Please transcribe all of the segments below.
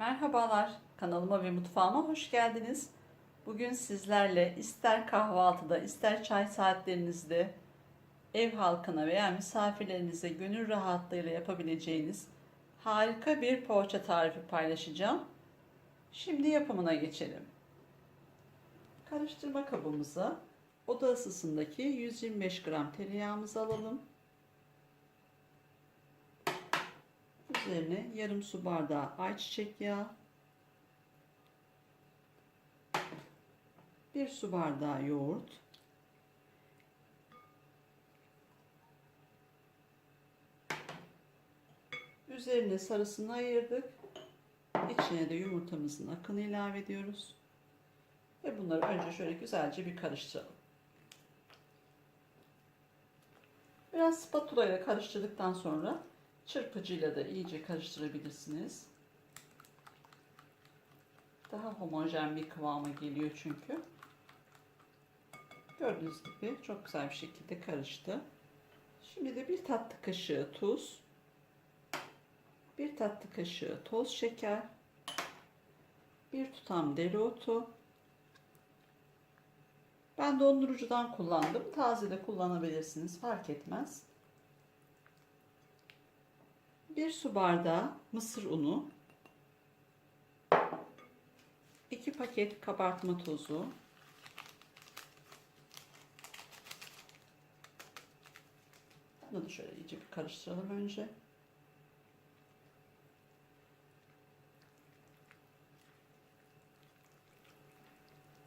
Merhabalar, kanalıma ve mutfağıma hoş geldiniz. Bugün sizlerle ister kahvaltıda, ister çay saatlerinizde ev halkına veya misafirlerinize gönül rahatlığıyla yapabileceğiniz harika bir poğaça tarifi paylaşacağım. Şimdi yapımına geçelim. Karıştırma kabımıza oda ısısındaki 125 gram tereyağımızı alalım. Üzerine yarım su bardağı ayçiçek yağı, bir su bardağı yoğurt, üzerine sarısını ayırdık. İçine de yumurtamızın akını ilave ediyoruz. Ve bunları önce şöyle güzelce bir karıştıralım. Biraz spatula ile karıştırdıktan sonra çırpıcıyla da iyice karıştırabilirsiniz. Daha homojen bir kıvama geliyor çünkü. Gördüğünüz gibi çok güzel bir şekilde karıştı. Şimdi de bir tatlı kaşığı tuz, bir tatlı kaşığı toz şeker, bir tutam dereotu. Ben dondurucudan kullandım. Taze de kullanabilirsiniz. Fark etmez. Bir su bardağı mısır unu. 2 paket kabartma tozu. Bunu şöyle iyice bir karıştıralım önce.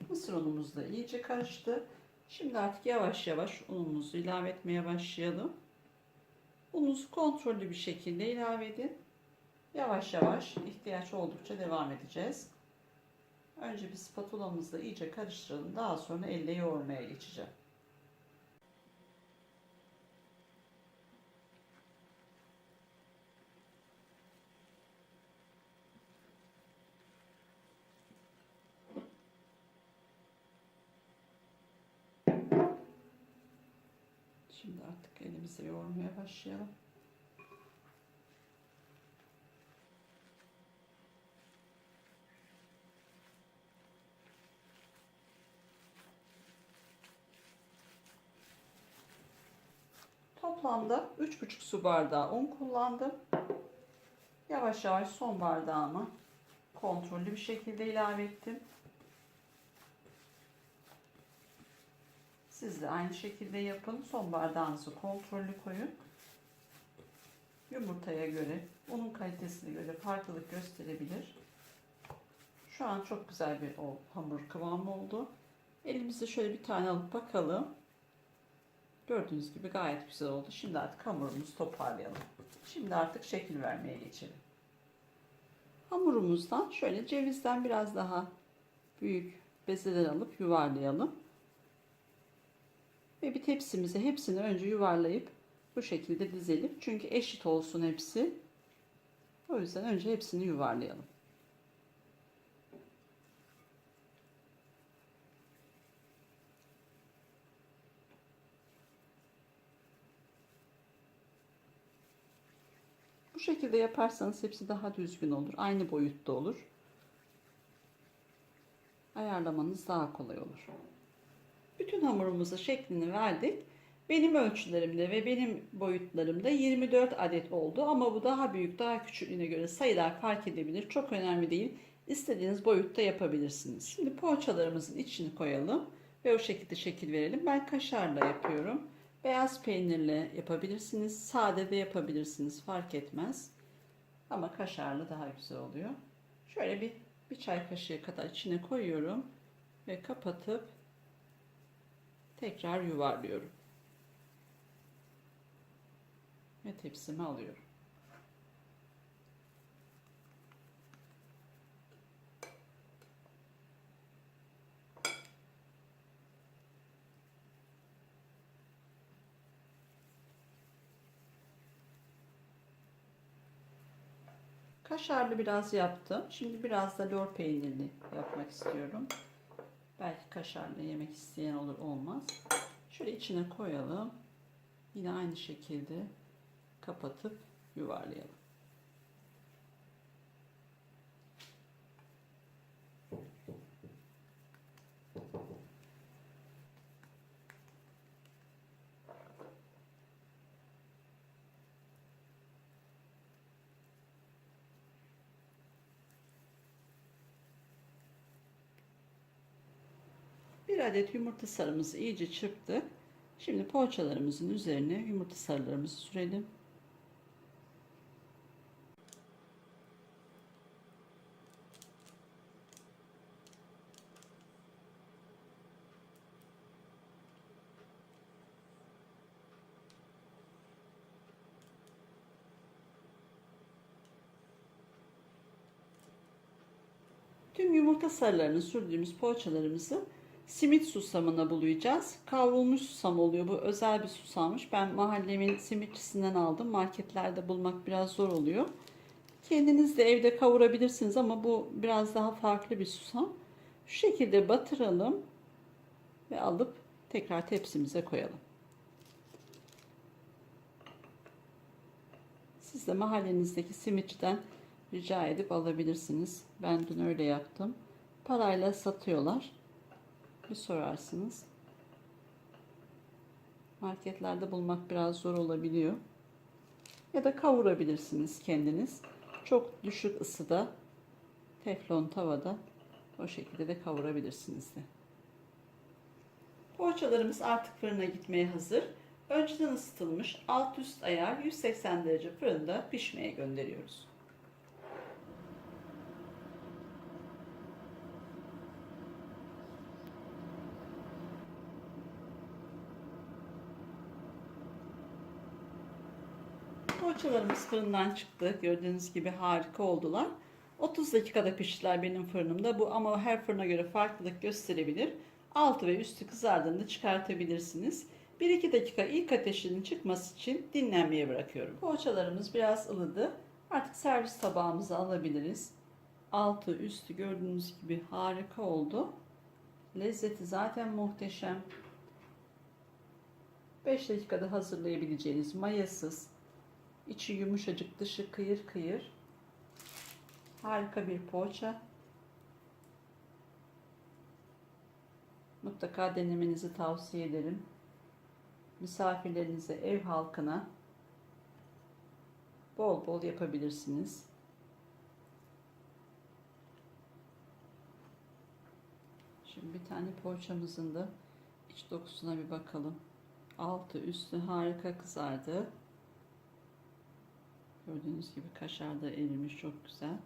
Mısır unumuz da iyice karıştı. Şimdi artık yavaş yavaş unumuzu ilave etmeye başlayalım. Ununuzu kontrollü bir şekilde ilave edin. Yavaş yavaş ihtiyaç oldukça devam edeceğiz. Önce bir spatulamızla iyice karıştıralım. Daha sonra elle yoğurmaya geçeceğim. Şimdi artık elimizle yoğurmaya başlayalım. Toplamda 3,5 su bardağı un kullandım. Yavaş yavaş son bardağımı kontrollü bir şekilde ilave ettim. Siz de aynı şekilde yapın. Son bardağınızı kontrollü koyun. Yumurtaya göre, unun kalitesine göre farklılık gösterebilir. Şu an çok güzel bir o hamur kıvamı oldu. Elimizde şöyle bir tane alıp bakalım. Gördüğünüz gibi gayet güzel oldu. Şimdi artık hamurumuzu toparlayalım. Şimdi artık şekil vermeye geçelim. Hamurumuzdan şöyle cevizden biraz daha büyük bezeler alıp yuvarlayalım. Ve bir tepsimize hepsini önce yuvarlayıp bu şekilde dizelim. Çünkü eşit olsun hepsi. O yüzden önce hepsini yuvarlayalım. Bu şekilde yaparsanız hepsi daha düzgün olur. Aynı boyutta olur. Ayarlamanız daha kolay olur. Bütün hamurumuza şeklini verdik. Benim ölçülerimde ve benim boyutlarımda 24 adet oldu. Ama bu daha büyük, daha küçüklüğüne göre sayılar fark edebilir. Çok önemli değil. İstediğiniz boyutta yapabilirsiniz. Şimdi poğaçalarımızın içini koyalım ve o şekilde şekil verelim. Ben kaşarla yapıyorum. Beyaz peynirle yapabilirsiniz. Sade de yapabilirsiniz. Fark etmez. Ama kaşarlı daha güzel oluyor. Şöyle bir, bir çay kaşığı kadar içine koyuyorum. Ve kapatıp tekrar yuvarlıyorum. Ve tepsime alıyorum. Kaşarlı biraz yaptım. Şimdi biraz da lor peynirli yapmak istiyorum. Belki kaşarlı yemek isteyen olur olmaz. Şöyle içine koyalım. Yine aynı şekilde kapatıp yuvarlayalım. Adet yumurta sarımızı iyice çırptık. Şimdi poğaçalarımızın üzerine yumurta sarılarımızı sürelim. Tüm yumurta sarılarını sürdüğümüz poğaçalarımızı simit susamına bulayacağız. Kavrulmuş susam oluyor. Bu özel bir susammış. Ben mahallemin simitçisinden aldım. Marketlerde bulmak biraz zor oluyor. Kendiniz de evde kavurabilirsiniz ama bu biraz daha farklı bir susam. Şu şekilde batıralım ve alıp tekrar tepsimize koyalım. Siz de mahallenizdeki simitçiden rica edip alabilirsiniz. Ben dün öyle yaptım. Parayla satıyorlar. Bir sorarsınız. Marketlerde bulmak biraz zor olabiliyor. Ya da kavurabilirsiniz kendiniz. Çok düşük ısıda teflon tavada o şekilde de kavurabilirsiniz de. Poğaçalarımız artık fırına gitmeye hazır. Önceden ısıtılmış alt üst ayar 180 derece fırında pişmeye gönderiyoruz. Poğaçalarımız fırından çıktı. Gördüğünüz gibi harika oldular. 30 dakikada piştiler benim fırınımda. Bu ama her fırına göre farklılık gösterebilir. Altı ve üstü kızardığında çıkartabilirsiniz. 1-2 dakika ilk ateşinin çıkması için dinlenmeye bırakıyorum. Poğaçalarımız biraz ılıdı. Artık servis tabağımıza alabiliriz. Altı üstü gördüğünüz gibi harika oldu. Lezzeti zaten muhteşem. 5 dakikada hazırlayabileceğiniz mayasız, içi yumuşacık, dışı kıyır kıyır. Harika bir poğaça. Mutlaka denemenizi tavsiye ederim. Misafirlerinize, ev halkına bol bol yapabilirsiniz. Şimdi bir tane poğaçamızın da iç dokusuna bir bakalım. Altı üstü harika kızardı. Gördüğünüz gibi kaşar da erimiş çok güzel.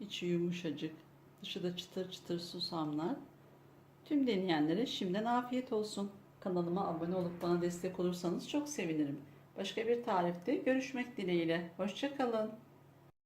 İçi yumuşacık, dışı da çıtır çıtır susamlar. Tüm deneyenlere şimdiden afiyet olsun. Kanalıma abone olup bana destek olursanız çok sevinirim. Başka bir tarifte görüşmek dileğiyle. Hoşçakalın.